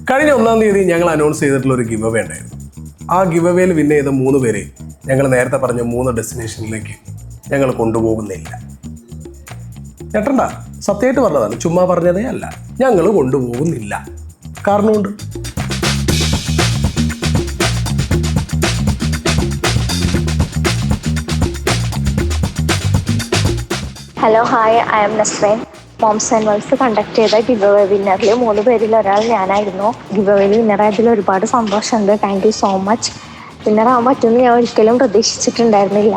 കഴിഞ്ഞ ഒന്നാം തീയതി ഞങ്ങൾ അനൗൺസ് ചെയ്തിട്ടുള്ള ഒരു ഗിവ് അവേ ഉണ്ടായിരുന്നു. ആ ഗിവ് അവേയിൽ വിൻ ചെയ്ത മൂന്ന് പേരെ ഞങ്ങൾ നേരത്തെ പറഞ്ഞ മൂന്ന് ഡെസ്റ്റിനേഷനിലേക്ക് ഞങ്ങൾ കൊണ്ടുപോകുന്നില്ല. ഞെട്ടണ്ട. സത്യമായിട്ട് പറഞ്ഞതാണ്. ചുമ്മാ പറഞ്ഞതേ അല്ല. ഞങ്ങൾ കൊണ്ടുപോകുന്നില്ല. കാരണമുണ്ട്. Hello hi I'm Nasreen Moms and Worlds conduct ചെയ്ത ഗിവ് അവേ വിന്നറിൽ മൂന്ന് പേരിൽ ഒരാൾ ഞാനായിരുന്നു. ഗിവ് അവേയിൽ വിന്നറായതിൽ ഒരുപാട് സന്തോഷമുണ്ട്. താങ്ക് യു സോ മച്ച് വിന്നറാകാൻ പറ്റുമെന്ന് ഞാൻ ഒരിക്കലും പ്രതീക്ഷിച്ചിട്ടുണ്ടായിരുന്നില്ല.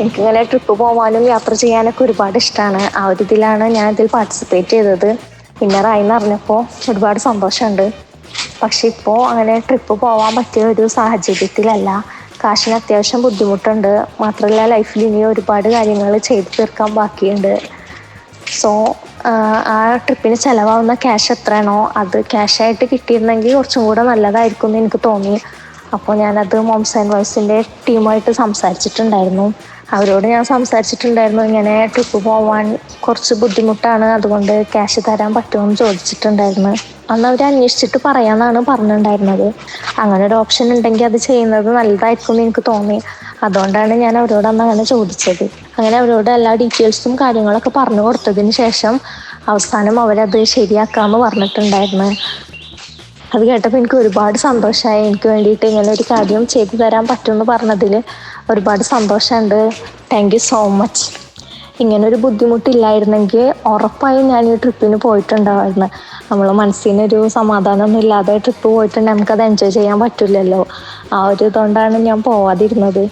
എനിക്കിങ്ങനെ ട്രിപ്പ് പോകാനും യാത്ര ചെയ്യാനൊക്കെ ഒരുപാട് ഇഷ്ടമാണ് ആ ഒരു ഇതിലാണ് ഞാൻ ഇതിൽ പാർട്ടിസിപ്പേറ്റ് ചെയ്തത്. വിന്നറായി എന്ന് അറിഞ്ഞപ്പോൾ ഒരുപാട് സന്തോഷമുണ്ട്. പക്ഷെ ഇപ്പോൾ അങ്ങനെ ട്രിപ്പ് പോകാൻ പറ്റിയ ഒരു സാഹചര്യത്തിലല്ല. കാശിന് അത്യാവശ്യം ബുദ്ധിമുട്ടുണ്ട്. മാത്രമല്ല ലൈഫിൽ ഇനി ഒരുപാട് കാര്യങ്ങൾ ചെയ്തു തീർക്കാൻ ബാക്കിയുണ്ട്. സോ ആ ട്രിപ്പിന് ചിലവാകുന്ന ക്യാഷ് എത്രയാണോ അത് ക്യാഷായിട്ട് കിട്ടിയിരുന്നെങ്കിൽ കുറച്ചും കൂടെ നല്ലതായിരിക്കും എന്ന് എനിക്ക് തോന്നി. അപ്പോൾ ഞാനത് മോംസ് ആൻഡ് വൈസിന്റെ ടീമായിട്ട് സംസാരിച്ചിട്ടുണ്ടായിരുന്നു. അവരോട് ഞാൻ സംസാരിച്ചിട്ടുണ്ടായിരുന്നു ഇങ്ങനെ ട്രിപ്പ് പോവാൻ കുറച്ച് ബുദ്ധിമുട്ടാണ് അതുകൊണ്ട് ക്യാഷ് തരാൻ പറ്റുമെന്ന് ചോദിച്ചിട്ടുണ്ടായിരുന്നു. അന്ന് അവർ അന്വേഷിച്ചിട്ട് പറയാമെന്നാണ് പറഞ്ഞിട്ടുണ്ടായിരുന്നത്. അങ്ങനെ ഒരു ഓപ്ഷൻ ഉണ്ടെങ്കിൽ അത് ചെയ്യുന്നത് നല്ലതായിരിക്കും എന്ന് എനിക്ക് തോന്നി. അതുകൊണ്ടാണ് ഞാൻ അവരോട് അന്ന് അങ്ങനെ ചോദിച്ചത്. അങ്ങനെ അവരോട് എല്ലാ ഡീറ്റെയിൽസും കാര്യങ്ങളൊക്കെ പറഞ്ഞു കൊടുത്തതിന് ശേഷം അവസാനം അവരത് ശരിയാക്കാമെന്ന് പറഞ്ഞിട്ടുണ്ടായിരുന്നു. അത് കേട്ടപ്പോൾ എനിക്ക് ഒരുപാട് സന്തോഷമായി എനിക്ക് വേണ്ടിയിട്ട് ഇങ്ങനെ ഒരു കാര്യം ചെയ്തു തരാൻ പറ്റുമെന്ന് പറഞ്ഞതിൽ ഒരുപാട് സന്തോഷമുണ്ട്. താങ്ക് യു സോ മച്ച് ഇങ്ങനൊരു ബുദ്ധിമുട്ടില്ലായിരുന്നെങ്കിൽ ഉറപ്പായും ഞാൻ ഈ ട്രിപ്പിന് പോയിട്ടുണ്ടായിരുന്നു നമ്മൾ മനസ്സിനൊരു സമാധാനമൊന്നും ഇല്ലാതെ ട്രിപ്പ് പോയിട്ടുണ്ടെങ്കിൽ നമുക്കത് എൻജോയ് ചെയ്യാൻ പറ്റില്ലല്ലോ. ആ ഒരു ഇതുകൊണ്ടാണ് ഞാൻ പോവാതിരുന്നത്.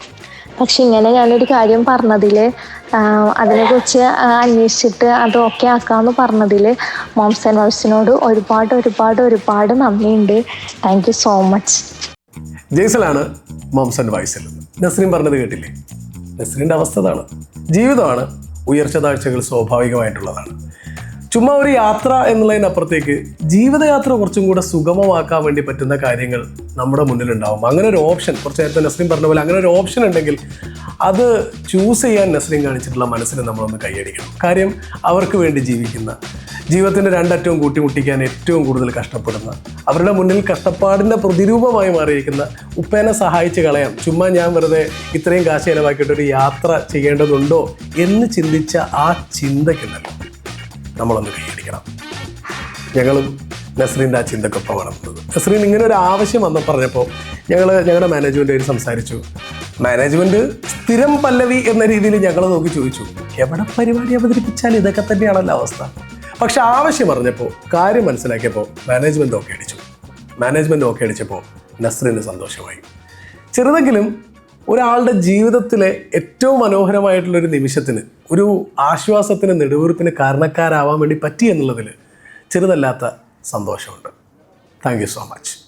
പക്ഷെ ഇങ്ങനെ ഞാനൊരു കാര്യം പറഞ്ഞതിൽ അതിനെക്കുറിച്ച് അന്വേഷിച്ചിട്ട് അത് ഓക്കെ ആക്കാമെന്ന് പറഞ്ഞതിൽ മോംസ് ആൻഡ് വൈഫ്സിനോട് ഒരുപാട് ഒരുപാട് ഒരുപാട് നന്ദിയുണ്ട്. Thank you so much. ജെയ്സലാണ് moms and വൈസൽ നസ്രീൻ പറഞ്ഞത് കേട്ടില്ലേ? നസ്രീന്റെ അവസ്ഥ അതാണ്. ജീവിതമാണ് ഉയർച്ച താഴ്ചകൾ സ്വാഭാവികമായിട്ടുള്ളതാണ്. ചുമ്മാ ഒരു യാത്ര എന്നുള്ളതിനപ്പുറത്തേക്ക് ജീവിതയാത്ര കുറച്ചും കൂടെ സുഗമമാക്കാൻ വേണ്ടി പറ്റുന്ന കാര്യങ്ങൾ നമ്മുടെ മുന്നിൽ ഉണ്ടാവും അങ്ങനെ ഒരു ഓപ്ഷൻ കുറച്ച് നേരത്തെ നസ്രീൻ പറഞ്ഞ പോലെ അങ്ങനെ ഒരു ഓപ്ഷൻ ഉണ്ടെങ്കിൽ അത് ചൂസ് ചെയ്യാൻ നസ്രീം കാണിച്ചിട്ടുള്ള മനസ്സിന് നമ്മളൊന്ന് കൈയടിക്കണം. കാര്യം അവർക്ക് വേണ്ടി ജീവിക്കുന്ന ജീവിതത്തിന്റെ രണ്ടറ്റവും കൂട്ടിമുട്ടിക്കാൻ ഏറ്റവും കൂടുതൽ കഷ്ടപ്പെടുന്ന അവരുടെ മുന്നിൽ കഷ്ടപ്പാടിന്റെ പ്രതിരൂപമായി മാറിയിരിക്കുന്ന ഉപ്പേനെ സഹായിച്ച് കളയാം. ചുമ്മാ ഞാൻ വെറുതെ ഇത്രയും കാശ് ചിലവാക്കിയിട്ടൊരു യാത്ര ചെയ്യേണ്ടതുണ്ടോ എന്ന് ചിന്തിച്ച ആ ചിന്തയ്ക്കുണ്ടല്ലോ നമ്മളൊന്ന് കൈയടിക്കണം. ഞങ്ങളും നസ്രീന്റെ ആ ചിന്തക്കൊപ്പം വളർന്നത്. നസ്രീൻ ഇങ്ങനെ ഒരു ആവശ്യം വന്ന് പറഞ്ഞപ്പോൾ ഞങ്ങൾ ഞങ്ങളുടെ മാനേജ്മെന്റുമായിട്ട് സംസാരിച്ചു. മാനേജ്മെന്റ് സ്ഥിരം പല്ലവി എന്ന രീതിയിൽ ഞങ്ങൾ നോക്കി ചോദിച്ചു. എവിടെ പരിപാടി അവതരിപ്പിച്ചാൽ ഇതൊക്കെ തന്നെയാണല്ലോ അവസ്ഥ. പക്ഷെ ആവശ്യം പറഞ്ഞപ്പോൾ കാര്യം മനസ്സിലാക്കിയപ്പോൾ മാനേജ്മെന്റ് ഓക്കെ അടിച്ചു. മാനേജ്മെന്റ് ഓക്കെ അടിച്ചപ്പോൾ നസ്രീന് സന്തോഷമായി. ചെറുതെങ്കിലും ഒരാളുടെ ജീവിതത്തിലെ ഏറ്റവും മനോഹരമായിട്ടുള്ളൊരു നിമിഷത്തിന് ഒരു ആശ്വാസത്തിന് നെടുവീർപ്പിന് കാരണക്കാരാവാൻ വേണ്ടി പറ്റി എന്നുള്ളതിൽ ചെറുതല്ലാത്ത സന്തോഷമുണ്ട്. Thank you so much